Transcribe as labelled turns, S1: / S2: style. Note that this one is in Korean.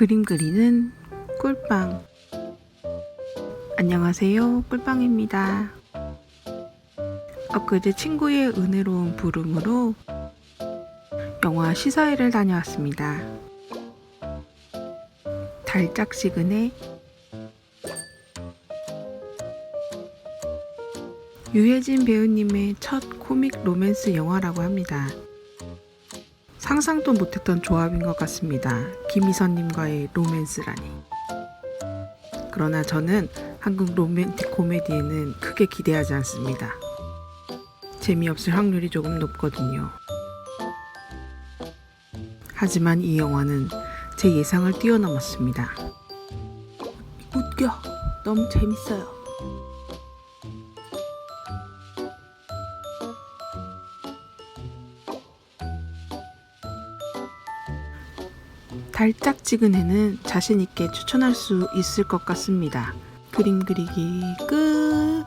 S1: 그림 그리는 꿀빵. 안녕하세요. 꿀빵입니다. 엊그제 친구의 은혜로운 부름으로 영화 시사회를 다녀왔습니다. 달짝지근해 유해진 배우님의 첫 코믹 로맨스 영화라고 합니다. 상상도 못했던 조합인 것 같습니다. 김희선님과의 로맨스라니. 그러나 저는 한국 로맨틱 코미디에는 크게 기대하지 않습니다. 재미없을 확률이 조금 높거든요. 하지만 이 영화는 제 예상을 뛰어넘었습니다. 웃겨. 너무 재밌어요. 달짝지근해는 자신있게 추천할 수 있을 것 같습니다. 그림 그리기 끝!